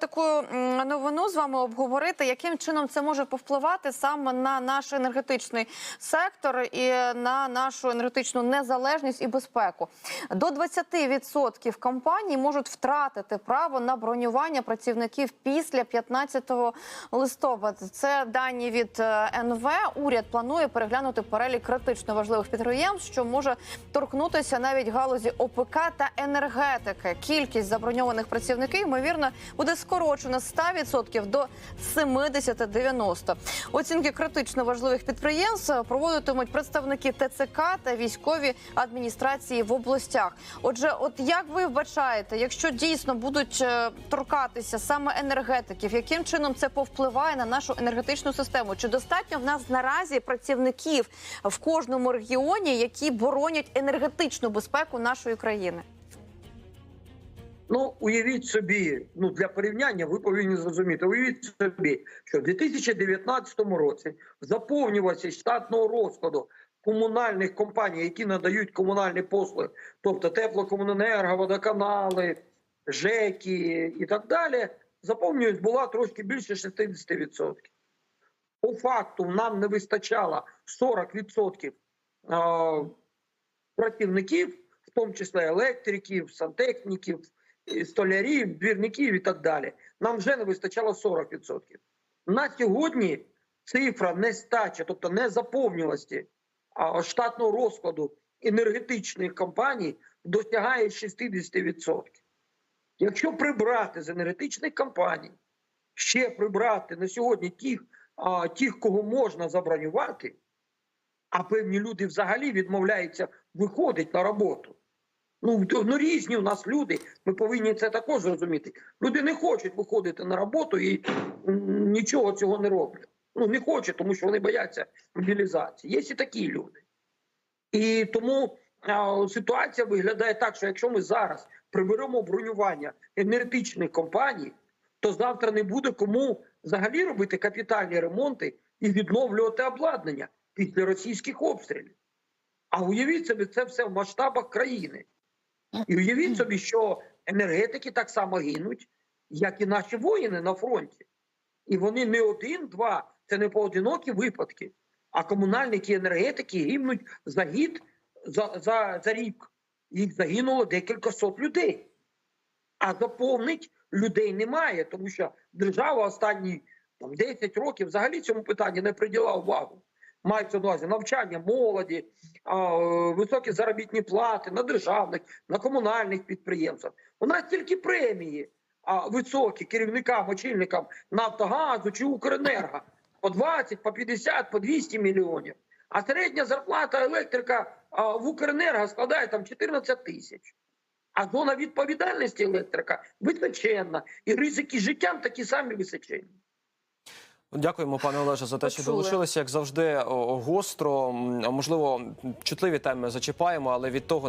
таку новину з вами обговорити, яким чином це може повпливати саме на наш енергетичний сектор і на нашу енергетичну незалежність і безпеку. До 20% компаній можуть втратити право на бронювання працівників після 15 листопада. Це дані від е, НВ. Уряд планує переглянути перелік критично важливих підприємств, що може торкнутися навіть галузі ОПК та енергетики. Кількість заброньованих працівників ймовірно буде скорочена з 100% до 70-90%. Оцінки критично важливих підприємств проводитимуть представники ТЦК та військові адміністрації в областях. Отже, от як ви вбачаєте, якщо дійсно будуть е, торкатися саме енергетиків, яким чином це повпливає на нашу енергетичну систему? Чи достатньо в нас наразі працівників в кожному регіоні, які боронять енергетичну безпеку нашої країни? Ну, уявіть собі, ну для порівняння, ви повинні зрозуміти. Уявіть собі, що в 2019 році заповнюваність штатного розкладу комунальних компаній, які надають комунальні послуги, тобто теплокомуненерго, водоканали, ЖЕКи і так далі, заповнюваність була трошки більше 60%. По факту нам не вистачало 40% працівників, в тому числі електриків, сантехніків, столярів, двірників і так далі. Нам вже не вистачало 40%. На сьогодні цифра нестача, тобто незаповнюваності а, штатного розкладу енергетичних компаній досягає 60%. Якщо прибрати з енергетичних компаній, ще прибрати на сьогодні тих, а, тих кого можна забронювати, а певні люди взагалі відмовляються виходити на роботу. Ну, ну різні у нас люди. Ми повинні це також зрозуміти. Люди не хочуть виходити на роботу і нічого цього не роблять. Ну не хочуть, тому що вони бояться мобілізації. Є і такі люди. І тому а, ситуація виглядає так, що якщо ми зараз приберемо бронювання енергетичних компаній, то завтра не буде кому взагалі робити капітальні ремонти і відновлювати обладнання після російських обстрілів. А уявіть собі, це все в масштабах країни. І уявіть собі, що енергетики так само гинуть, як і наші воїни на фронті. І вони не один-два, це не поодинокі випадки. А комунальники енергетики гинуть за гід за, за, за рік. Їх загинуло декілька сот людей. А заповнить людей немає, тому що держава останні там, 10 років взагалі цьому питанню не приділа увагу. Мається на увазі навчання молоді, е, високі заробітні плати на державних, на комунальних підприємствах. У нас тільки премії високі керівникам, очільникам Нафтогазу чи Укренерго по 20, по 50, по 200 мільйонів. А середня зарплата електрика в Укренерго складає там 14 тисяч. А зона відповідальності електрика височенна, і ризики життям такі самі височенні. Дякуємо, пане Олеже, за те, що долучилися. Як завжди, гостро. Можливо, чутливі теми зачіпаємо, але від того не